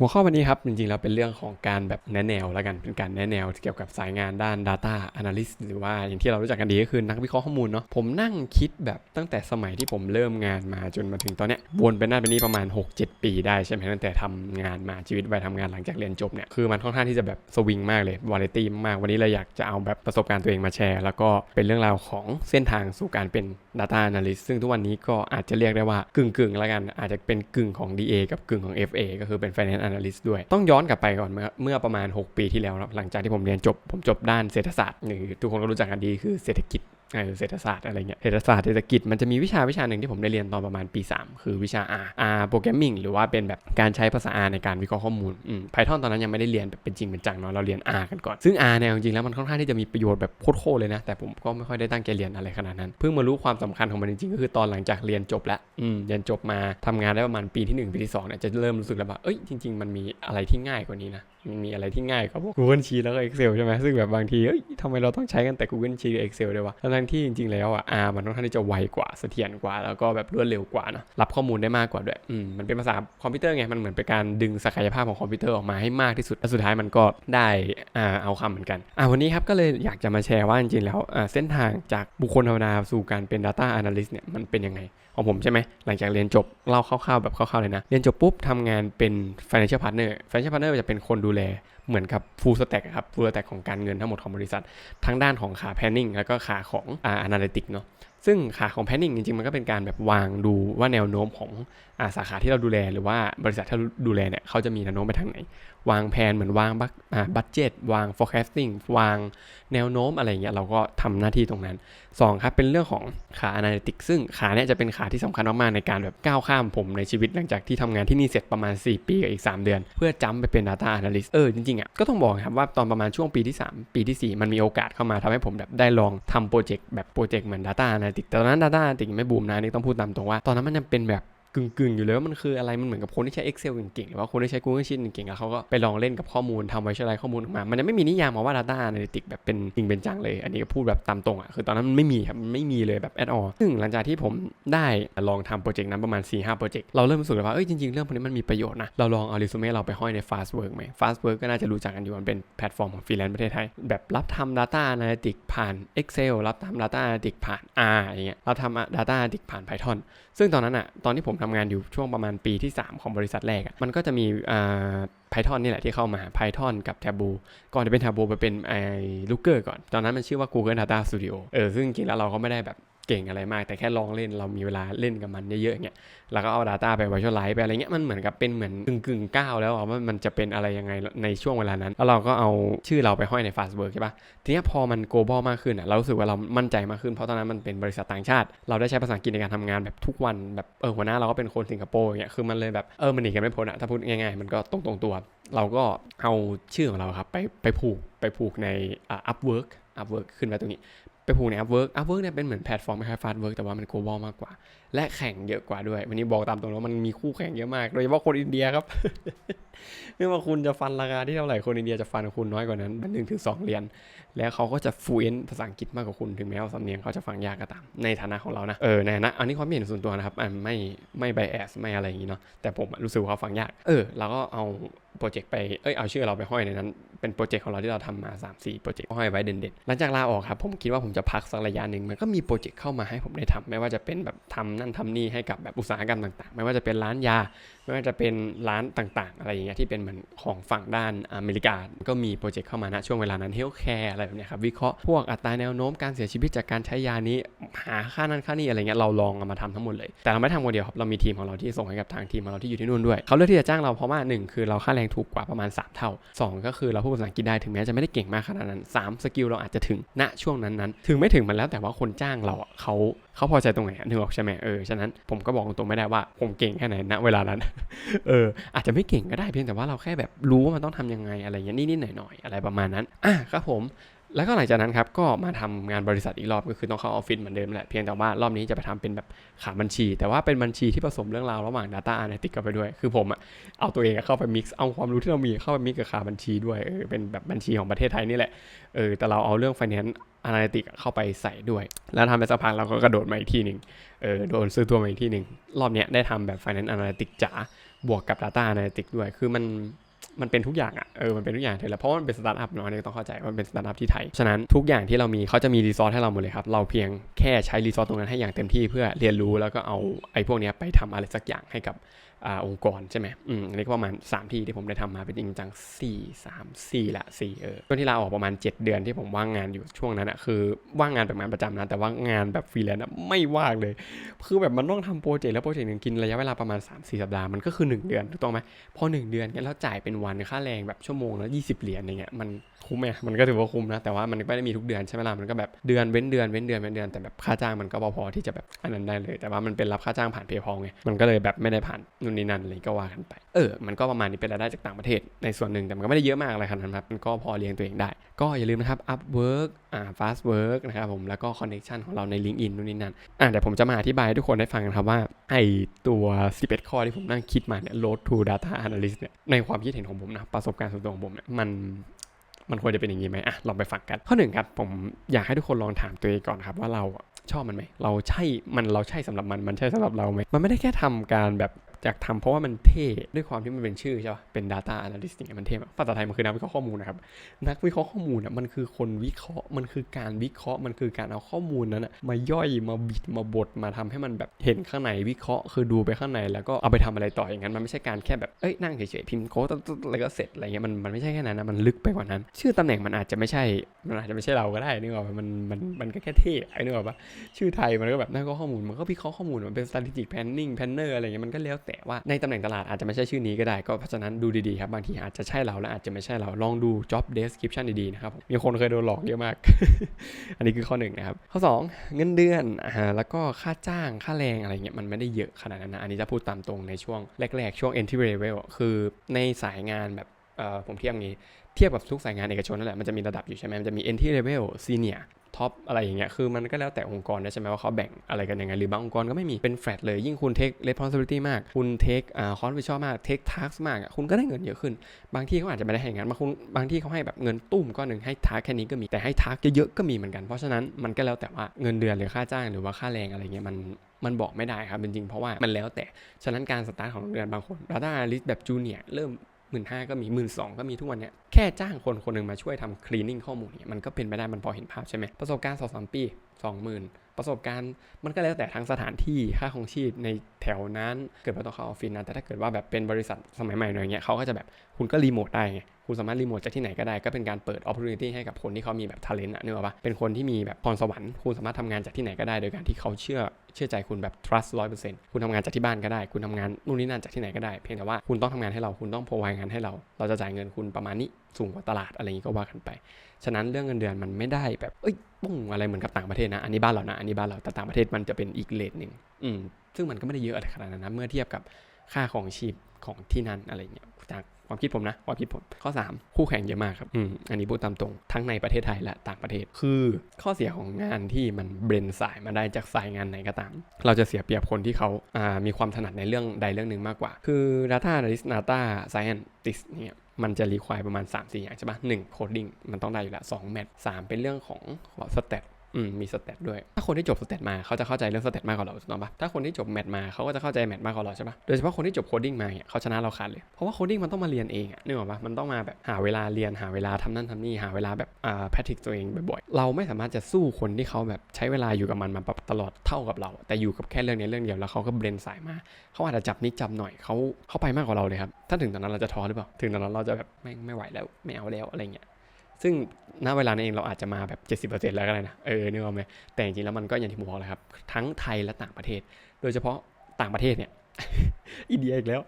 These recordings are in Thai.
หัวข้อวันนี้ครับ จริงๆ แล้วเป็นเรื่องของการแบบแนะแนวแล้วกันเป็นการแนะแนวเกี่ยวกับสายงานด้าน Data Analyst หรือว่าอย่างที่เรารู้จักกันดีก็คือนักวิเคราะห์ข้อมูลเนาะผมนั่งคิดแบบตั้งแต่สมัยที่ผมเริ่มงานมาจนมาถึงตอนเนี้ยวนไปหน้าไปนี่ประมาณ 6-7 ปีได้ใช่ไหมตั้งแต่ทำงานมาชีวิตวัยทำงานหลังจากเรียนจบเนี่ยคือมันค่อนข้างที่จะแบบสวิงมากเลยวาไรตี้มากวันนี้เราอยากจะเอาแบบประสบการณ์ตัวเองมาแชร์ แล้วก็เป็นเรื่องราวของเส้นทางสู่การเป็น Data Analyst ซึ่งทุกวันนี้ก็อาจจะเรียกได้ว่ากึ่งๆแล้วกันอาจจะเป็นกึ่งของ DA กับกึ่งของ FA ก็คือเป็น Finance Analyst ด้วย ต้องย้อนกลับไปก่อนเมื่อเมื่อประมาณ 6 ปีที่แล้วหลังจากที่ผมเรียนจบ ผมจบด้านเศรษฐศาสตร์หรือทุกคนก็รู้จักกันดีคือเศรษฐกิจ เออเศรษฐศาสตร์อะไรเงี้ยเศรษฐศาสตร์เศรษฐกิจมันจะมีวิชาวิชาหนึ่งที่ผมได้เรียนตอนประมาณปี 3 คือวิชา R R programming หรือว่าเป็นแบบการใช้ภาษา R ในการวิเคราะห์ข้อมูลอืม Python ตอนนั้นยังไม่ได้เรียนแบบเป็นจริงเป็นจังเนาะเราเรียน R กันก่อน ซึ่ง R เนี่ยจริงๆแล้วมันค่อนข้างที่จะมีประโยชน์แบบโคตรๆเลยนะ แต่ผมก็ไม่ค่อยได้ตั้งใจเรียนอะไรขนาดนั้นเพิ่งมารู้ความสำคัญของมันจริงๆก็คือตอนหลังจากเรียนจบแล้วอืมเรียนจบมาทำงานได้ประมาณปีที่หนึ่งปีที่สองเนี่ยจะเริ่มรู้สึกแล้วว่าเอ้ยจริง ๆ มันมีอะไรที่ง่ายกว่านี้นะมันมีอะไรที่ง่ายกว่าพวก Google Sheet แล้วก็ Excel ใช่ไหมซึ่งแบบบางทีเอ้ยทำไมเราต้องใช้กันแต่ Google Sheet กับ Excel ด้วยวะทั้งที่จริงๆแล้วอะ R มันค่อนข้างที่จะไวกว่าเสถียรกว่า แล้วก็แบบรวดเร็วกว่าเนะรับข้อมูลได้มากกว่าด้วยอืมมันเป็นภาษาคอมพิวเตอร์ไงมันเหมือนเป็นการดึงศักยภาพของคอมพิวเตอร์ออกมาให้มากที่สุดและสุดท้ายมันก็ได้อ่าเอาคำเหมือนกันอ่าวันนี้ครับก็เลยอยากจะมาแชร์ว่าจริงๆแล้วอ่าเส้นทางจากบุคคลธรรมดาสู่การเป็น Data Analyst เนี่ยมันเป็นยังไง ของผมใช่ไหมหลังจากเรียนจบเล่าคร่าวๆแบบคร่าวๆเลยนะ เรียนจบปุ๊บทำงานเป็น financial partner financial partner จะเป็นคนดูแลเหมือนกับ full stack ครับ full stack ของการเงินทั้งหมดของบริษัท ทั้งด้านของขา planning แล้วก็ขาของอ่า analytics เนาะ ซึ่งขาของ planning จริงๆ มันก็เป็นการแบบวางดูว่าแนวโน้มของอาสาขาที่เราดูแลหรือว่าบริษัทที่ดูแลเนี่ยเขาจะมีแนวโน้มไปทางไหน วางแผนเหมือนวางบัคอ่าบัตเจตวาง forecasting วางแนวโน้มอะไรเงี้ยเราก็ทำหน้าที่ตรงนั้นสองครับ เป็นเรื่องของขา Analytics ซึ่งขาเนี่ยจะเป็นขาที่สำคัญมากๆ ในการแบบก้าวข้ามผมในชีวิตหลังจากที่ทำงานที่นี่เสร็จประมาณ 4 ปีกับอีก 3 เดือน เพื่อจ้ำไปเป็น Data Analyst เออจริงๆอะก็ต้องบอกครับว่าตอนประมาณช่วงปีที่ 3 ปีที่ 4 มันมีโอกาสเข้ามาทำให้ผมแบบได้ลองทำโปรเจกต์แบบโปรเจกต์เหมือน Data analyst แต่ตอนนั้นดาต้าแอนาลิติกไม่บูมนะนี่ต้องพูดตามตรงว่า ตอนนั้นมันยังเป็นแบบ กึ่งๆ อยู่เลยว่ามันคืออะไรมันเหมือนกับคนที่ใช้ Excel เก่งๆ หรือว่าคนที่ใช้ Google Sheet เก่งๆ แล้วเขาก็ไปลองเล่นกับข้อมูลทำ visualize ข้อมูลออกมา มันยังไม่มีนิยามมาว่า Data Analytics แบบเป็นจริงเป็นจังเลย อันนี้ก็พูดแบบตามตรงอะคือตอนนั้นมันไม่มีครับมันไม่มีเลยแบบ at all ซึ่งหลังจากที่ผมได้ลองทำโปรเจกต์นั้นประมาณ 4-5โปรเจกต์เราเริ่มรู้สึกว่าเอ้ยจริงๆเรื่องพวกนี้มันมีประโยชน์นะเราลองเอา resume เราไปห้อยใน Fast Work ไหม Fast Work ก็น่าจะรู้จักกันอยู่มันเป็นแพลตฟอร์มของฟรีแลนซ์ประเทศไทยแบบรับทำ Data Analytics ผ่าน Excel รับทำ Data Analytics ผ่าน R อย่างเงี้ยรับทำ Data Analytics ผ่าน Python ซึ่งตอนนั้นอะตอนที่ผมทำงานอยู่ช่วงประมาณปีที่ 3 ของบริษัทแรกอะมันก็จะมีอ่า Python นี่แหละที่เข้ามา Python กับ t a b o ก่อนจะเป็น Taboo ไปเป็นไอ้ Looker ก่อน ตอนนั้นมันชื่อว่า Google Data Studio เออซึ่งจริงแล้วเราก็ไม่ได้แบบ เก่งอะไรมาก แต่แค่ลองเล่นเรามีเวลาเล่นกับมันเยอะๆอย่างเงี้ยแล้วก็เอา Data ไป Visualize ไปอะไรเงี้ยมันเหมือนกับเป็นเหมือนกึ่งกึ่งก้าวแล้วว่ามันจะเป็นอะไรยังไงในช่วงเวลานั้น แล้วเราก็เอาชื่อเราไปห้อยใน Fastwork ใช่ปะทีนี้พอมัน global มากขึ้นอะเรารู้สึกว่าเรามั่นใจมากขึ้นเพราะตอนนั้นมันเป็นบริษัทต่างชาติ เราได้ใช้ภาษาอังกฤษในการทำงานแบบทุกวันแบบเออหัวหน้าเราก็เป็นคนสิงคโปร์อย่างเงี้ยคือมันเลยแบบเออมันหนีกันไม่พ้นอะถ้าพูดง่ายๆ มันก็ตรงตรงตัว เราก็เอาชื่อของเราครับไปไปผูกไปผูกในอ่า Upwork Upwork ขึ้นมาตรงนี้ ไปผูกใน Upwork Upwork เนี่ยเป็นเหมือนแพลตฟอร์มคล้ายๆ Fastwork แต่ว่ามัน global มากกว่าและแข่งเยอะกว่าด้วย วันนี้บอกตามตรงแล้วมันมีคู่แข่งเยอะมาก โดยเฉพาะคนอินเดียครับไม่ว่าคุณจะฟันราคาที่เท่าไหร่คนอินเดียจะฟันคุณน้อยกว่านั้นหนึ่งถึงสองเหรียญแล้วเขาก็จะฟูเอนภาษาอังกฤษมากกว่าคุณถึงแม้ว่าสำเนียงเขาจะฟังยากก็ตาม ในฐานะของเรานะเออในฐานะอันนี้ความเห็นส่วนตัวนะครับไม่ไม่ไบแอสไม่อะไรอย่างนี้เนาะแต่ผมรู้สึกว่าเขาฟังยากเออเราก็เอาโปรเจกต์ไป เอ้ย เอาชื่อเราไปห้อยในนั้น เป็นโปรเจกต์ของเราที่เราทำมา 3 4 โปรเจกต์ห้อยไว้เด่นๆ หลังจากลาออกครับ ผมคิดว่าผมจะพักสักระยะหนึ่ง มันก็มีโปรเจกต์เข้ามาให้ผมได้ทำไม่ว่าจะเป็นแบบทำนั่นทำนี่ให้กับแบบอุตสาหกรรมต่าง ๆ ไม่ว่าจะเป็นร้านยา ไม่ว่าจะเป็นร้านต่างๆ อะไรอย่างเงี้ยที่เป็นเหมือนของฝั่งด้านอเมริกา ก็มีโปรเจกต์เข้ามาณช่วงเวลานั้นเฮลท์แคร์อะไรแบบเนี้ยครับวิเคราะห์พวกอัตราแนวโน้มการเสียชีวิตจากการใช้ยานี้หาค่านั้นค่านี้อะไรเงี้ยเราลองเอามาทำทั้งหมดเลย แต่เราไม่ทำคนเดียวครับเรามีทีมของเราที่ส่งให้กับทางทีมของเราที่อยู่ที่นู่นด้วยเขาเลือกที่จะจ้างเราเพราะว่าหนึ่งคือเราค่าแรงถูกกว่าประมาณ 3 เท่า 2 ก็คือเราพูดภาษาอังกฤษได้ถึงแม้จะไม่ได้เก่งมากขนาดนั้น 3 สกิลเราอาจจะถึงณช่วงนั้นๆถึงไม่ถึงมันแล้วแต่ว่าคนจ้างเราเขาเขาพอใจตรงไหนนึกออกใช่ไหมเออฉะนั้นผมก็บอกตรงๆไม่ได้ว่าผมเก่งแค่ไหนณเวลานั้นเอออาจจะไม่เก่งก็ได้เพียงแต่ว่าเราแค่แบบรู้ว่ามันต้องทำยังไงอะไรเงี้ยนิดๆหน่อยๆอะไรประมาณนั้นอะครับผม แล้วก็หลังจากนั้นครับก็มาทำงานบริษัทอีกรอบก็คือต้องเข้าออฟฟิศเหมือนเดิมแหละเพียงแต่ว่ารอบนี้จะไปทำเป็นแบบขาบัญชี แต่ว่าเป็นบัญชีที่ผสมเรื่องราวระหว่าง Data Analytics เข้าไปด้วย คือผมอะเอาตัวเองเข้าไป mix เอาความรู้ที่เรามีเข้าไป mix กับขาบัญชีด้วยเออเป็นแบบบัญชีของประเทศไทยนี่แหละเออแต่เราเอาเรื่อง finance analytics เข้าไปใส่ด้วย แล้วทำไปสักพักเราก็กระโดดมาอีกทีหนึ่งเออโดนซื้อตัวมาอีกทีหนึ่งรอบเนี้ยได้ทำแบบ finance analytics จ๋าบวกกับ data analytics ด้วยคือมัน มันเป็นทุกอย่างอะเออมันเป็นทุกอย่างเลยแหละเพราะมันเป็นสตาร์ทอัพเนาะอันนี่ต้องเข้าใจว่ามันเป็นสตาร์ทอัพที่ไทยฉะนั้นทุกอย่างที่เรามีเขาจะมีรีซอสให้เราหมดเลยครับเราเพียงแค่ใช้รีซอสตรงนั้นให้อย่างเต็มที่เพื่อเรียนรู้แล้วก็เอาไอ้พวกนี้ไปทำอะไรสักอย่างให้กับ อ่าองค์กรใช่ไหมอืมอันนี้ก็ประมาณ 3 ที่ที่ผมได้ทำมาเป็นจริงจัง 4 3 4 ละ 4 เออช่วงที่ลาออกประมาณ 7 เดือนที่ผมว่างงานอยู่ช่วงนั้นอะคือว่างงานแบบงานประจำนะ แต่ว่างานแบบฟรีแลนซ์ไม่ว่างเลย คือแบบมันต้องทำโปรเจกต์แล้วโปรเจกต์หนึ่งกินระยะเวลาประมาณ 3-4 สัปดาห์ มันก็คือ 1 เดือนถูกต้องไหมพอ 1 เดือนแล้วจ่ายเป็นวันค่าแรงแบบชั่วโมงละ20 เหรียญอย่างเงี้ยมันคุ้มไหมมันก็ถือว่าคุ้มนะแต่ว่ามันไม่ได้มีทุกเดือนใช่ไหมล่ะมันก็แบบเดือนเว้นเดือนเว้นเดือนเว้นเดือนแต่แบบค่าจ้างมันก็พอๆที่จะแบบอันนั้นได้เลย แต่ว่ามันเป็นรับค่าจ้างผ่านเพย์พอไงมันก็เลยแบบไม่ได้ผ่านนู่นนี่นั่นอะไรก็ว่ากันไป เออ มันก็ประมาณนี้เป็นรายได้จากต่างประเทศในส่วนหนึ่งแต่มันก็ไม่ได้เยอะมากอะไรขนาดนั้นครับ มันก็พอเลี้ยงตัวเองได้ ก็อย่าลืมนะครับ Upwork อ่า Fast Work นะครับผม แล้วก็ Connection ของเราใน LinkedIn นู่นนี่นั่น อ่าเดี๋ยวผมจะมาอธิบายให้ทุกคนได้ฟังกันครับว่าไอตัว 11 ข้อที่ผมนั่งคิดมาเนี่ย Road to Data Analyst เนี่ย ในความคิดเห็นของผมนะ ประสบการณ์ส่วนตัวของผมเนี่ย มันมันควรจะเป็นอย่างนี้ไหมอะ ลองไปฟังกัน ข้อหนึ่งครับ ผมอยากให้ทุกคนลองถามตัวเองก่อนครับว่าเราชอบมันไหม เราใช่ มันเราใช่สำหรับมัน มันใช่สำหรับเราไหม มันไม่ได้แค่ทำการแบบ อยากทำเพราะว่ามันเท่ด้วยความที่มันเป็นชื่อใช่ป่ะเป็น Data Analyst เงี้ยมันเท่มากภาษาไทยมันคือนักวิเคราะห์ข้อมูลนะครับนักวิเคราะห์ข้อมูลอะมันคือคนวิเคราะห์มันคือการวิเคราะห์มันคือการเอาข้อมูลนั้นมาย่อยมาบิดมาบดมาทำให้มันแบบเห็นข้างในวิเคราะห์คือดูไปข้างในแล้วก็เอาไปทำอะไรต่ออย่างนั้นมันไม่ใช่การแค่แบบเอ้ยนั่งเฉยๆพิมพ์โค้ดอะไรก็เสร็จอะไรเงี้ยมันมันไม่ใช่แค่นั้นนะมันลึกไปกว่านั้น ชื่อตำแหน่งมันอาจจะไม่ใช่มันอาจจะไม่ใช่เราก็ได้นึกออกปะมันมันมันก็แค่เท่ไอ้นึกออกปะชื่อไทยมันก็แบบนักข้อมูลมันก็วิเคราะห์ข้อมูลมันเป็น strategic planning planner อะไรเงี้ยมันก็แล้วแต่ว่าในตำแหน่งตลาดอาจจะไม่ใช่ชื่อนี้ก็ได้ก็เพราะฉะนั้นดูดีๆครับบางทีอาจจะใช่เราและอาจจะไม่ใช่เราลองดู job description ดีๆนะครับมีคนเคยโดนหลอกเยอะมาก อันนี้คือข้อหนึ่งนะครับข้อ 2 เงินเดือนอ่าแล้วก็ค่าจ้างค่าแรงอะไรเงี้ยมันไม่ได้เยอะขนาดนั้นนะอันนี้จะพูดตามตรงในช่วงแรกๆช่วง entry level คือในสายงานแบบ ผมเทียบงี้ เทียบกับทุกสายงานเอกชนนั่นแหละ มันจะมีระดับอยู่ใช่ไหมมันจะมี entry level senior ท็อปอะไรอย่างเงี้ย คือมันก็แล้วแต่องค์กรนะใช่ไหมว่าเขาแบ่งอะไรกันยังไง หรือบางองค์กรก็ไม่มี เป็นแฟลตเลย ยิ่งคุณ take responsibility มาก คุณ take อ่า cost ชอบมาก take task มาก คุณก็ได้เงินเยอะขึ้น บางที่เขาอาจจะไม่ได้ให้อย่างนั้นบางคนบางที่เขาให้แบบเงินตุ้มก้อนหนึ่งให้ทักแค่นี้ก็มี แต่ให้ทักเยอะๆก็มีเหมือนกัน เพราะฉะนั้นมันก็แล้วแต่ว่าเงินเดือนหรือค่าจ้างหรือว่าค่าแรงอะไรเงี้ยมันมันบอกไม่ได้ครับจริงๆเพราะว่ามันแล้วแต่ ฉะนั้นการสตาร์ทของเดือนบางคน data analyst แบบจูเนียร์เริ่ม หมื่นห้าก็มีหมื่นสองก็มีทุกวันเนี้ยแค่จ้างคนคนหนึ่งมาช่วยทำคลีนนิ่งข้อมูลเนี่ยมันก็เป็นไปได้มันพอเห็นภาพใช่ไหมประสบการณ์สองสามปีสองหมื่น ประสบการณ์มันก็แล้วแต่ทั้งสถานที่ค่าของชีพในแถวนั้นเกิดว่าต้องเข้าออฟฟิศนะแต่ถ้าเกิดว่าแบบเป็นบริษัทสมัยใหม่หน่อยเงี้ยเขาก็จะแบบคุณก็รีโมทได้ไงคุณสามารถรีโมทจากที่ไหนก็ได้ก็เป็นการเปิด opportunity ให้กับคนที่เขามีแบบ talent อะนึกออกปะเป็นคนที่มีแบบพรสวรรค์คุณสามารถทำงานจากที่ไหนก็ได้ โดยการที่เขาเชื่อเชื่อใจคุณแบบ trust ร้อยเปอร์เซ็นต์คุณทำงานจากที่บ้านก็ได้ คุณทำงานนู่นนี่นั่นจากที่ไหนก็ได้ เพียงแต่ว่าคุณต้องทำงานให้เราคุณต้อง provide งานให้เรา เราจะจ่ายเงินคุณประมาณนี้สูงกว่าตลาดอะไรอย่างนี้ก็ว่ากันไป ฉะนั้นเรื่องเงินเดือนมันไม่ได้แบบเอ้ย ปุ้งอะไรเหมือนกับต่างประเทศนะ อันนี้บ้านเรานะ อันนี้บ้านเรา แต่ต่างประเทศมันจะเป็นอีกเลทหนึ่งอืมซึ่งมันก็ไม่ได้เยอะอะไรขนาดนั้นนะ เมื่อเทียบกับค่าของชีพของที่นั่นอะไรเงี้ย จากความคิดผมนะ ความคิดผม ข้อ 3 คู่แข่งเยอะมากครับ อืม อันนี้พูดตามตรง ทั้งในประเทศไทยและต่างประเทศ คือข้อเสียของงานที่มันเบรนสายมาได้จากสายงานไหนก็ตาม เราจะเสียเปรียบคนที่เขาอ่ามีความถนัดในเรื่องใดเรื่องหนึ่งมากกว่า คือ data analyst data scientist เนี่ย มันจะรีควายประมาณ 3 4 อย่างใช่ปะหนึ่งโคดดิ้งมันต้องได้อยู่แล้วสองแมทสามเป็นเรื่องของสเตต อืมมีสแตทด้วย ถ้าคนที่จบสแตทมาเขาจะเข้าใจเรื่องสแตทมากกว่าเราถูกต้องปะถ้าคนที่จบแมทมาเขาก็จะเข้าใจแมทมากกว่าเราใช่ปะโดยเฉพาะคนที่จบโคดดิ้งมาเนี่ยเขาชนะเราขาดเลย เพราะว่าโคดดิ้งมันต้องมาเรียนเองอะนึกออกปะมันต้องมาแบบหาเวลาเรียนหาเวลาทำนั่นทำนี่หาเวลาแบบอ่าแพทริกตัวเองบ่อยๆ เราไม่สามารถจะสู้คนที่เขาแบบใช้เวลาอยู่กับมันมาตลอดเท่ากับเรา แต่อยู่กับแค่เรื่องนี้เรื่องเดียวแล้วเขาก็เบรนสายมาเขาอาจจะจับนิดจับหน่อยเขาเขาไปมากกว่าเราเลยครับถ้าถึงตอนนั้นเราจะท้อหรือเปล่าถึงตอนนั้นเราจะแบบไม่ไม่ไหวแล้วไม่เอาแล้วอะไรเงี้ย ซึ่งณเวลานั้นเองเราอาจจะมาแบบ 70%แล้วก็ได้นะ เออนึกออกไหมแต่จริงๆแล้วมันก็อย่างที่ผมบอกเลยครับ ทั้งไทยและต่างประเทศ โดยเฉพาะต่างประเทศเนี่ย อินเดียอีกแล้ว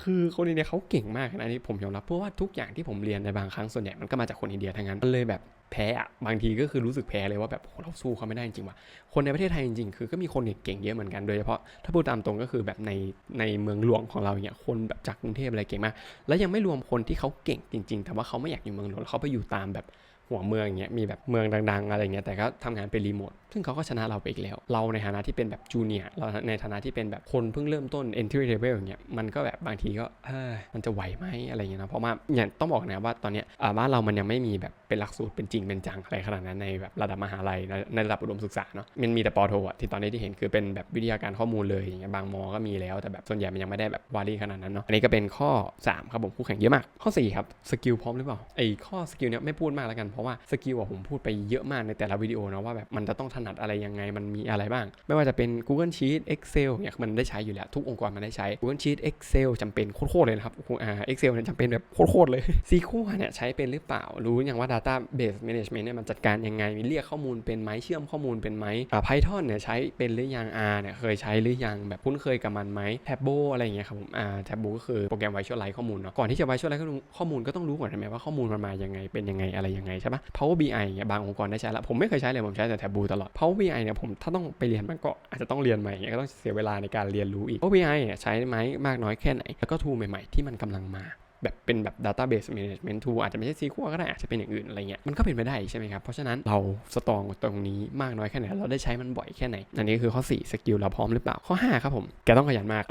คือคนอินเดียเขาเก่งมากนะนนี้ผมยอมรับเพราะว่าทุกอย่างที่ผมเรียนในบางครั้งส่วนใหญ่มันก็มาจากคนอินเดียทั้งนั้นมันเลยแบบ แพ้อะบางทีก็คือรู้สึกแพ้เลยว่าแบบเราสู้เขาไม่ได้จริงว่ะคนในประเทศไทยจริงๆคือก็มีคนเก่งเยอะเหมือนกันโดยเฉพาะถ้าพูดตามตรงก็คือแบบในในเมืองหลวงของเราเนี่ยคนแบบจากกรุงเทพอะไรเก่งมากแล้วยังไม่รวมคนที่เขาเก่งจริง ๆ แต่ว่าเขาไม่อยากอยู่เมืองหลวงเขาไปอยู่ตามแบบหัวเมืองอย่างเงี้ยมีแบบเมืองดัง ๆ อะไรเงี้ยแต่ก็ทำงานเป็นรีโมท ซึ่งเขาก็ชนะเราไปอีกแล้ว เราในฐานะที่เป็นแบบจูเนียร์เราในฐานะที่เป็นแบบคนเพิ่งเริ่มต้น entry level อย่างเงี้ยมันก็แบบบางทีก็เออมันจะไหวไหมอะไรเงี้ยนะเพราะว่าอย่างต้องบอกนะว่าตอนเนี้ยบ้านเรามันยังไม่มีแบบเป็นหลักสูตรเป็นจริงเป็นจังอะไรขนาดนั้นในแบบระดับมหาลัยในในระดับอุดมศึกษาเนาะมันมีแต่ปอโทอะที่ตอนนี้ที่เห็นคือเป็นแบบวิทยาการข้อมูลเลยอย่างเงี้ยบางมอก็มีแล้วแต่แบบส่วนใหญ่มันยังไม่ได้แบบวารีขนาดนั้นเนาะอันนี้ก็เป็นข้อ 3 ครับผมคู่แข่งเยอะมาก ข้อ 4 ครับสกิลพร้อมหรือเปล่าไอ้ข้อสกิลเนี้ยไม่พูดมากแล้วกันเพราะว่าสกิลอะผมพูดไปเยอะมากในแต่ละวิดีโอนะว่าแบบมันจะต้องถนัดอะไรยังไงมันมีอะไรบ้าง ไม่ว่าจะเป็น Google Sheet Excel เนี่ยมันได้ใช้อยู่แล้ว ทุกองค์กรมันได้ใช้ Google Sheet Excel จำเป็นโคตรๆเลยนะครับอ่า Excel เนี่ยจำเป็นแบบโคตรๆเลย SQL เนี่ยใช้เป็นหรือเปล่ารู้อย่างว่า Database Management เนี่ยมันจัดการยังไงมีเรียกข้อมูลเป็นไหมเชื่อมข้อมูลเป็นไหมอ่า Python เนี่ยใช้เป็นหรือยัง R เนี่ยเคยใช้หรือยังแบบคุ้นเคยกับมันไหม Tableau อะไรอย่างเงี้ยครับผมอ่า Tableau ก็คือโปรแกรม Visualize ข้อมูลเนาะก่อนที่จะ Visualize ข้อมูลก็ต้องรู้ก่อนใช่ไหมว่าข้อมูลมันมายังไงเป็นยังไงอะไรยังไงใช่ปะ Power BI เนี่ยบางองค์กรได้ใช้ล้วผมไม่เคยใช้เลยผมใช้แต่ Tableau ตลอด Power BI เนี่ยผมถ้าต้องไปเรียนมันก็อาจจะต้องเรียนใหม่เงี้ยก็ต้องเสียเวลาในการเรียนรู้อีก Power BI เนี่ยใช้ไหมมากน้อยแค่ไหน แล้วก็ทูใหม่ๆที่มันกำลังมา แบบเป็นแบบ database management tool อาจจะไม่ใช่ SQL ก็ได้อาจจะเป็นอย่างอื่นอะไรเงี้ยมันก็เป็นไปได้ใช่ไหมครับ เพราะฉะนั้นเราสตรองตรงนี้มากน้อยแค่ไหน เราได้ใช้มันบ่อยแค่ไหน อันนี้คือข้อ 4 สกิลเราพร้อมหรือเปล่า ข้อ 5 ครับผม แกต้องขยันมาก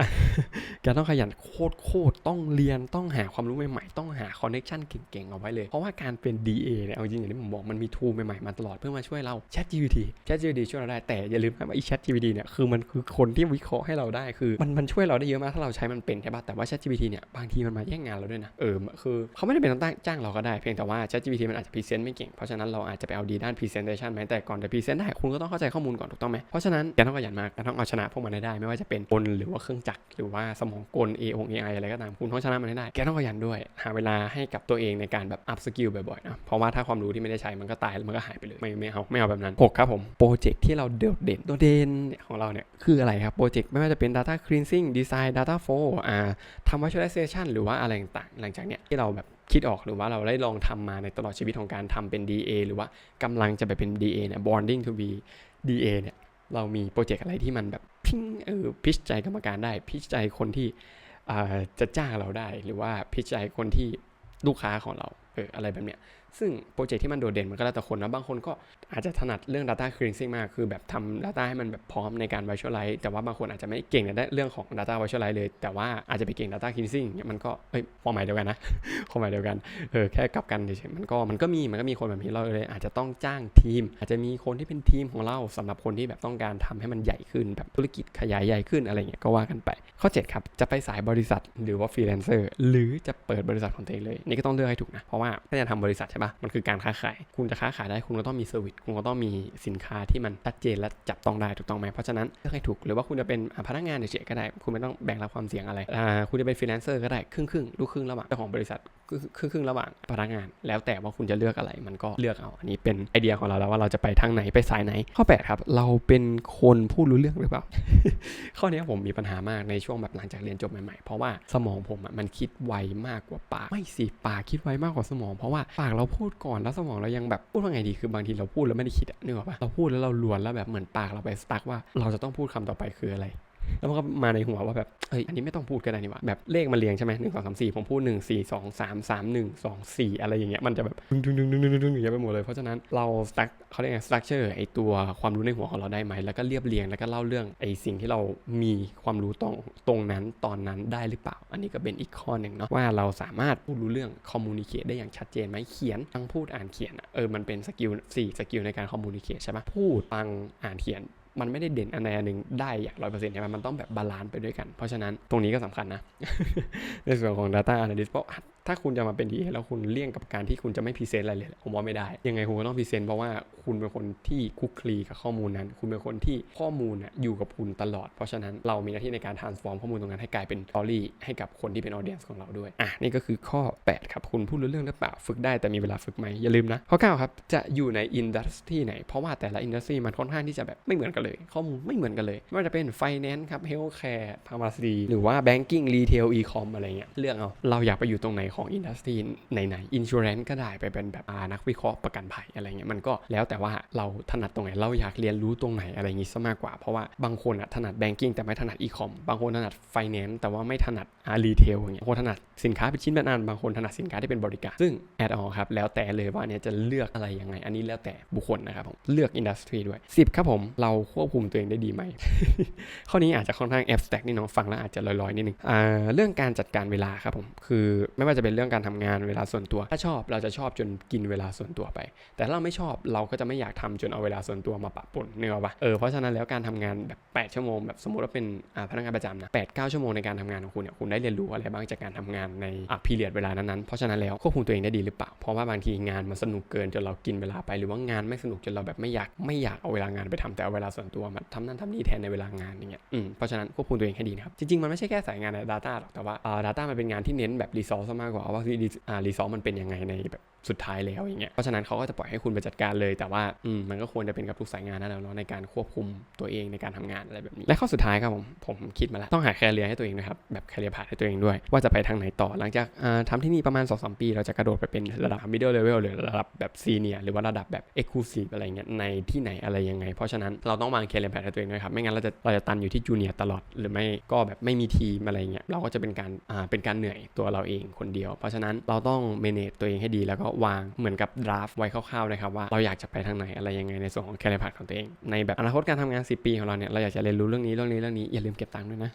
แกต้องขยันโคตรโคตรต้องเรียนต้องหาความรู้ใหม่ๆ ต้องหาคอนเน c ชันเก่งๆ เอาไว้เลย เพราะว่าการเป็น DA เนี่ยเอาจริงอย่างที่ผมบอกมันมี tool ใหม่ๆมาตลอดเพื่อมาช่วยเรา ChatGPT ChatGPT ช่วยเราได้แต่อย่าลืมนะว่าไอ้ ChatGPT เนี่ยคือมันคือคนที่วิเคราะห์ให้เราได้คือมันมันช่วยเราได้เยอะมากถ้าเราใช้มันเป็นใช่ป่ะแต่ว่า ChatGPT เนี่ยบางทีมันมาแย่งงานเราด้วยนะเออคือเขาไม่ได้เป็นต้องจ้างเราก็ได้เพียงแต่ว่า ChatGPT มันอาจจะพรีเซนต์ไม่เก่งเพราะฉะนั้นเราอาจจะไปเอาดีด้าน presentation ไหมแต่ก่อนจะพรีเซนต์ได้คุณก็ต้องเข้าใจข้อมูลก่อนถูกต้องไหมเพราะฉะนั้นแกต้องขยันมากแกต้องเอาชนะพวกมันให้ได้ไม่ว่าจะเป็นกลหรือว่าเครื่องจักรหรือว่าสมองกล A อง AI อะไรก็ตามคุณต้องชนะมันได้แกต้องขยันด้วยหาเวลาให้กับตัวเองในการแบบ up skill บ่อยๆนะเพราะว่าถ้าความรู้ที่ไม่ได้ใช้มันก็ตายแล้วมันก็หายไปเลยไม่ไม่เอาไม่เอาแบบนั้นหกครับผมโปรเจกต์ที่เราโดดเด่นโดดเด่นของเราเนี่ยคืออะไรครับโปรเจกต์ไม่ว่าจะเป็น data cleansing design data flow อ่าทำ visualization หรือว่าอะไรต่าง หลังจากเนี้ยที่เราแบบคิดออกหรือว่าเราได้ลองทำมาในตลอดชีวิตของการทำเป็น DA หรือว่ากำลังจะไปเป็น DA เนี่ย bonding to be DA เนี่ยเรามีโปรเจกต์อะไรที่มันแบบพิงเออพิชใจกรรมการได้ พิชใจคนที่จะจ้างเราได้ หรือว่าพิชใจคนที่ลูกค้าของเราเอออะไรแบบเนี้ย ซึ่งโปรเจกต์ที่มันโดดเด่นมันก็แล้วแต่คนนะบางคนก็อาจจะถนัดเรื่อง data cleansing มาก คือแบบทำ data ให้มันแบบพร้อมในการ visualize แต่ว่าบางคนอาจจะไม่เก่งในเรื่องของ data visualize เลย แต่ว่าอาจจะไปเก่ง data cleansing เนี่ยมันก็เอ้ยความหมายเดียวกันนะความหมายเดียวกันเออแค่กลับกันเฉยๆมันก็มันก็มีมันก็มีคนแบบนี้เราเลย อาจจะต้องจ้างทีม อาจจะมีคนที่เป็นทีมของเราสำหรับคนที่แบบต้องการทำให้มันใหญ่ขึ้น แบบธุรกิจขยายใหญ่ขึ้นอะไรเงี้ยก็ว่ากันไปข้อ7ครับจะไปสายบริษัทหรือว่าฟรีแลนเซอร์หรือจะเปิดบริษัทของตัวเองเลยนี่ก็ต้องเลือกให้ถูกนะเพราะว่าถ้าจะทำบริษัทใช่ปะมันคือการค้าขาย คุณจะค้าขายได้คุณก็ต้องมีเซอร์วิสคุณก็ต้องมีสินค้าที่มันชัดเจนและจับต้องได้ถูกต้องไหมเพราะฉะนั้นเลือกให้ถูกหรือว่าคุณจะเป็นพนักงานเฉยๆก็ได้ คุณไม่ต้องแบ่งรับความเสี่ยงอะไรคุณจะเป็นฟรีแลนเซอร์ก็ได้ครึ่งครึ่งลูกครึ่งระหว่างเจ้าของบริษัทครึ่งครึ่งระหว่างพนักงาน แล้วแต่ว่าคุณจะเลือกอะไรมันก็เลือกเอาอันนี้เป็นไอเดียของเราแล้วว่าเราจะไปทางไหนไปสายไหน ข้อ8ครับเราเป็นคนพูดรู้เรื่องหรือเปล่าข้อนี้ผมมีปัญหามากในช่วงแบบหลังจากเรียนจบใหม่ๆเพราะว่าสมองผมมันคิดไวมากกว่าปากไม่สิปากคิดไวมากกว่าสมองเพราะว่าปากเราพูดก่อนแล้วสมองเรายังแบบพูดว่าไงดีคือบางทีเราพูดแล้วไม่ได้คิดนึกออกปะเราพูดแล้วเราลวนแล้วแบบเหมือนปากเราไปสตั๊กว่า เราจะต้องพูดคำต่อไปคืออะไร แล้วมันก็มาในหัวว่าแบบเอ้ยอันนี้ไม่ต้องพูดก็ได้นี่หว่าแบบเลขมันเรียงใช่ไหมหนึ่งสองสามสี่ผมพูดหนึ่งสี่สองสามสามหนึ่งสองสี่อะไรอย่างเงี้ยมันจะแบบดึงดึงดึงดึงดึงดึงอย่างเงี้ยไปหมดเลยเพราะฉะนั้นเราสตั๊กเขาเรียกไงสตั๊กเจอร์ไอตัวความรู้ในหัวของเราได้ไหมแล้วก็เรียบเรียงแล้วก็เล่าเรื่องไอสิ่งที่เรามีความรู้ตรงตรงนั้นตอนนั้นได้หรือเปล่า อันนี้ก็เป็นอีกข้อหนึ่งเนาะว่าเราสามารถพูดรู้เรื่องคอมมูนิเค e ได้อย่างชัดเจนไหมเขียนทั้งพูดอ่านเขียนเออมันเป็นสกิลสี่สกิลในการคอมมูนิเค e ใช่ไหมพูดฟังอ่านเขียน มันไม่ได้เด่นอันใดอันหนึ่งได้อย่างร้อยเปอร์เซ็นต์ใช่ไหมมันต้องแบบบาลานซ์ไปด้วยกัน เพราะฉะนั้นตรงนี้ก็สำคัญนะ ในส่วนของ Data Analyst เพราะถ้าคุณจะมาเป็น DA แล้วคุณเลี่ยงกับการที่คุณจะไม่พรีเซนต์อะไรเลยผมว่าไม่ได้ ยังไงคุณก็ต้องพรีเซนต์เพราะว่าคุณเป็นคนที่คุกคลีกับข้อมูลนั้น คุณเป็นคนที่ข้อมูลน่ะอยู่กับคุณตลอด เพราะฉะนั้นเรามีหน้าที่ในการ transform ข้อมูลตรงนั้นให้กลายเป็นตอรี่ให้กับคนที่เป็น audience ของเราด้วยอะนี่ก็คือข้อ 8 ครับ คุณพูดรู้เรื่องหรือเปล่าฝึกได้แต่มีเวลาฝึกไหมอย่าลืมนะข้อ9ครับจะอยู่ในอินดัสทรีไหนเพราะว่าแต่ละอินดัสทรีมันค่อนข้างที่จะแบบไม่เหมือนกันเลย ข้อมูลไม่เหมือนกันเลยไม่ว่าจะเป็น finance ครับ healthcare pharmacy หรือว่า banking retail e-com อะไรเงี้ยเลือกเอาเราอยากไปอยู่ตรงไหนของอินดัสทรีไหนๆอินชูแรนซ์ก็ได้ไปเป็นแบบอานักวิเคราะห์ประกันภัยอะไรเงี้ยมันก็แล้วแต่ว่าเราถนัดตรงไหนเราอยากเรียนรู้ตรงไหนอะไรอย่างงี้ซะมากกว่า เพราะว่าบางคนอะถนัดแบงกิ้งแต่ไม่ถนัดอีคอมบางคนถนัดไฟแนนซ์แต่ว่าไม่ถนัดอารีเทลอย่างเงี้ยบางคนถนัดสินค้าเป็นชิ้นเป็นอันบางคนถนัดสินค้าที่เป็นบริการ ซึ่งแอดออครับแล้วแต่เลยว่าเนี่ยจะเลือกอะไรยังไง อันนี้แล้วแต่บุคคลนะครับผมเลือกอินดัสทรีด้วย 10 ครับผมเราควบคุมตัวเองได้ดีไหมข้อนี้อาจจะค่อนข้างแอบสแต็กนี่น้องฟังแล้วอาจจะลอยๆนิดนึงอ่าเรื่องการจัดการเวลาครับผมคือไม่ว่าจะเป็นเรื่องการทำงานเวลาส่วนตัว ถ้าชอบเราจะชอบจนกินเวลาส่วนตัวไป แต่ถ้าเราไม่ชอบเราก็จะไม่อยากทำจนเอาเวลาส่วนตัวมาปะปนเนื้อปะเออเพราะฉะนั้นแล้วการทำงานแบบ 8 ชั่วโมงแบบสมมติว่าเป็นพนักงานประจำนะ8 9ชั่วโมงในการทำงานของคุณเนี่ยคุณได้เรียนรู้อะไรบ้างจากการทำงานในอะพีเรียดเวลานั้นๆเพราะฉะนั้นแล้วควบคุมตัวเองได้ดีหรือเปล่าเพราะว่าบางทีงานมันสนุกเกินจนเรากินเวลาไปหรือว่างานไม่สนุกจนเราแบบไม่อยากไม่อยากเอาเวลางานไปทำแต่เอาเวลาส่วนตัวมาทำนั่นทำนี่แทนในเวลางานอย่างเงี้ยอืมเพราะฉะนั้นควบคุมตัวเองให้ดีนะครับจริงๆมันไม่ใช่แค่สายงานใน Data หรอกแต่ว่าอ่า Data มันเป็นงานที่เน้นแบบรีซอสมากกว่าว่าอ่ารีซอสมันเป็นยังไงในแบบสุดท้ายแล้วอย่างเงี้ย เพราะฉะนั้นเขาก็จะปล่อยให้คุณไปจัดการเลย แต่ว่าอืมมันก็ควรจะเป็นกับทุกสายงานนั่นแหละเนาะในการควบคุมตัวเองในการทำงานอะไรแบบนี้ และข้อสุดท้ายครับผม ผมคิดมาแล้ว ต้องหาแคริเอร์ให้ตัวเองนะครับ แบบแคเริเอร์พาให้ตัวเองด้วย ว่าจะไปทางไหนต่อ หลังจากอ่าทำที่นี่ประมาณ2-3ปี เราจะกระโดดไปเป็นระดับ middle level หรือระดับแบบ senior หรือว่าระดับแบบ exclusive อะไรเงี้ย ในที่ไหนอะไรยังไง เพราะฉะนั้นเราต้องวางแคเริเอร์พาให้ตัวเองด้วยครับ ไม่งั้นเราจะเราจะตันอยู่ที่ junior ตลอด หรือไม่ก็แบบไม่มีทีมอะไรเงี้ย เราก็จะเป็นการอ่าเป็นการเหนื่อยตัวเราเองคนเดียว เพราะฉะนั้นเราต้อง manage ตัวเองให้ดีแล้วก็วางเหมือนกับดราฟไว้คร่าวๆนะครับว่าเราอยากจะไปทางไหนอะไรยังไงในส่วนของแคริเอร์พาของตัวเอง ในแบบอนาคตการทำงาน 10 ปีของเราเนี่ยเราอยากจะเรียนรู้เรื่องนี้เรื่องนี้เรื่องนี้อย่าลืมเก็บตังค์ด้วยนะ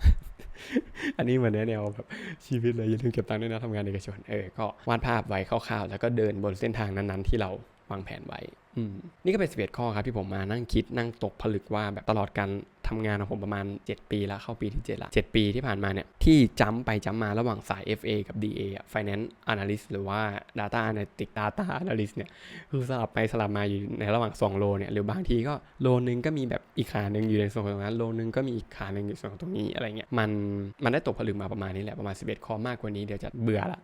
อันนี้เหมือนแนวแบบชีวิตเลยอย่าลืมเก็บตังค์ด้วยนะทำงานเอกชนเออก็วาดภาพไว้คร่าวๆ แล้วก็เดินบนเส้นทางนั้นๆที่เราวางแผนไว้ นี่ก็เป็น11ข้อครับที่ผมมานั่งคิดนั่งตกผลึกว่าแบบตลอดการทำงานของผมประมาณ 7 ปีแล้วเข้าปีที่7ละ7ปีที่ผ่านมาเนี่ยที่จ้ำไปจ้ำมาระหว่างสาย FA กับ DA อะ Finance Analyst หรือว่า Data Analytic Data Analyst เนี่ยคือสลับไปสลับมาอยู่ในระหว่าง 2 โลเนี่ยหรือบางทีก็โลนึงก็มีแบบอีกขาหนึ่งอยู่ในส่วนของตรงนั้นโลนึงก็มีอีกขาหนึ่งอยู่ส่วนของตรงนี้อะไรเงี้ยมันมันได้ตกผลึกมาประมาณนี้แหละประมาณ 11 ข้อมากกว่านี้เดี๋ยวจะเบื่อละ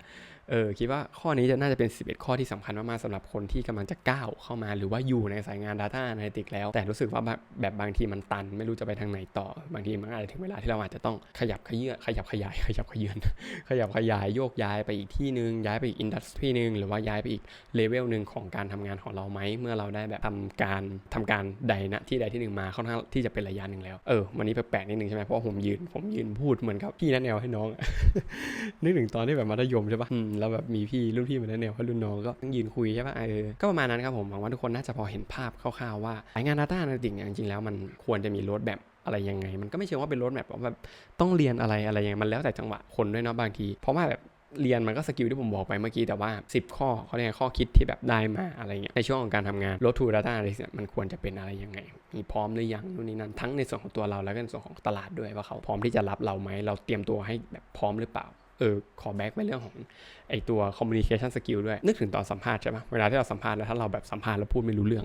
เออคิดว่าข้อนี้จะน่าจะเป็น 11 ข้อที่สำคัญมากๆสำหรับคนที่กำลังจะก้าวเข้ามา หรือว่าอยู่ในสายงาน Data Analytics แล้ว แต่รู้สึกว่าแบบแบบบางทีมันตัน ไม่รู้จะไปทางไหนต่อ บางทีมันอาจจะถึงเวลาที่เราอาจจะต้องขยับขยื่นขยับขยาย ขยับขยื่นขยับขยายโยกย้ายไปอีกที่หนึ่งย้ายไปอีกอินดัสทรีหนึ่งหรือว่าย้ายไปอีกเลเวลหนึ่งของการทำงานของเราไหมเมื่อเราได้แบบทำการทำการใดนะที่ใดที่หนึ่งมาค่อนข้างที่จะเป็นระยะหนึ่งแล้วเออวันนี้แปลกๆนิดนึงใช่ไหมเพราะผมยืนผมยืนพูดเหมือนกับพี่นันแนวให้น้องนึกถึงตอนที่แบบมัธยมใช่ปะแล้วแบบมีพี่รุ่นพี่มาแนะแนวให้รุ่นน้องก็ยืนคุยใช่ปะเออก็ประมาณนั้นครับผมหวังว่าทุกคนน่าจะพอเห็นภาพคร่าวๆว่าสายงาน Data Analytics จริงๆแล้วมันควรจะมีรดแบบอะไรยังไง มันก็ไม่เชิงว่าเป็นรดแบบว่าแบบต้องเรียนอะไรอะไรยังไงมันแล้วแต่จังหวะคนด้วยเนาะบางที เพราะว่าแบบเรียนมันก็สกิลที่ผมบอกไปเมื่อกี้แต่ว่า 10 ข้อเขาเรียกข้อคิดที่แบบได้มาอะไรเงี้ยในช่วงของการทำงาน Road to Data Analytics เนี่ยมันควรจะเป็นอะไรยังไง มีพร้อมหรือยังนู่นนี่นั่นทั้งในส่วนของตัวเราแล้วก็ในส่วนของตลาดด้วยว่าเขาพร้อมที่จะรับเราไหมเราเตรียมตัวให้แบบพร้อมหรือเปล่า เออขอแบ็กไปเรื่องของไอตัว communication skill ด้วย นึกถึงตอนสัมภาษณ์ใช่ปะเวลาที่เราสัมภาษณ์แล้วถ้าเราแบบสัมภาษณ์แล้วพูดไม่รู้เรื่อง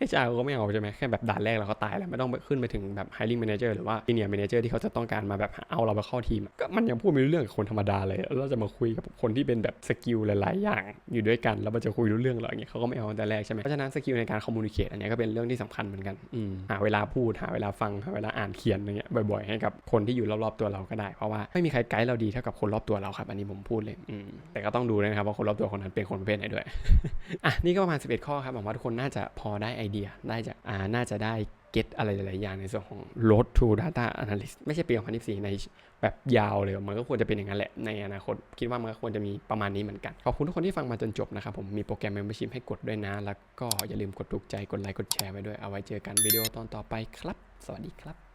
อะเอชอาร์ก็ไม่เอาใช่ไหมแค่แบบด่านแรกเราก็ตายแล้วไม่ต้องขึ้นไปถึงแบบ hiring manager หรือว่า senior manager ที่เขาจะต้องการมาแบบเอาเราไปเข้าทีมก็มันยังพูดไม่รู้เรื่องกับคนธรรมดาเลยแล้วเราจะมาคุยกับคนที่เป็นแบบสกิลหลายๆ อย่างอยู่ด้วยกันแล้วมันจะคุยรู้เรื่องหรออย่างเงี้ยเขาก็ไม่เอาแต่แรกใช่ไหมเพราะฉะนั้นสกิลในการ communicate อันเนี้ยก็เป็นเรื่องที่สำคัญเหมือนกันอืมหาเวลาพูดหาเวลาฟังหาเวลาอ่านเขียนอะไรเงี้ยบ่อยๆให้กับคนที่อยู่รอบๆตัวเราก็ได้เพราะว่าไม่มีใครไกด์เราดีเท่ากับคนรอบตัวเราครับอันนี้ผมพูดเลยอืมแต่ก็ต้องดูนะครับว่าคนรอบตัวคนนั้นเป็นคนประเภทไหนด้วยอะนี่ก็ประมาณ11ข้อครับหวังว่าทุกคนน่าจะพอได้ไอเดียได้จากอ่าน่าจะได้เก็ตอะไรหลาย ๆ อย่างในส่วนของ road to data analyst ไม่ใช่ปี 2024 ในแบบยาวเลย มันก็ควรจะเป็นอย่างนั้นแหละ ในอนาคต คิดว่ามันก็ควรจะมีประมาณนี้เหมือนกัน ขอบคุณทุกคนที่ฟังมาจนจบนะครับ ผมมีโปรแกรม membership ให้กดด้วยนะ แล้วก็อย่าลืมกดถูกใจ กดไลค์ กดแชร์ไว้ด้วย เอาไว้เจอกันวิดีโอตอนต่อไปครับ สวัสดีครับ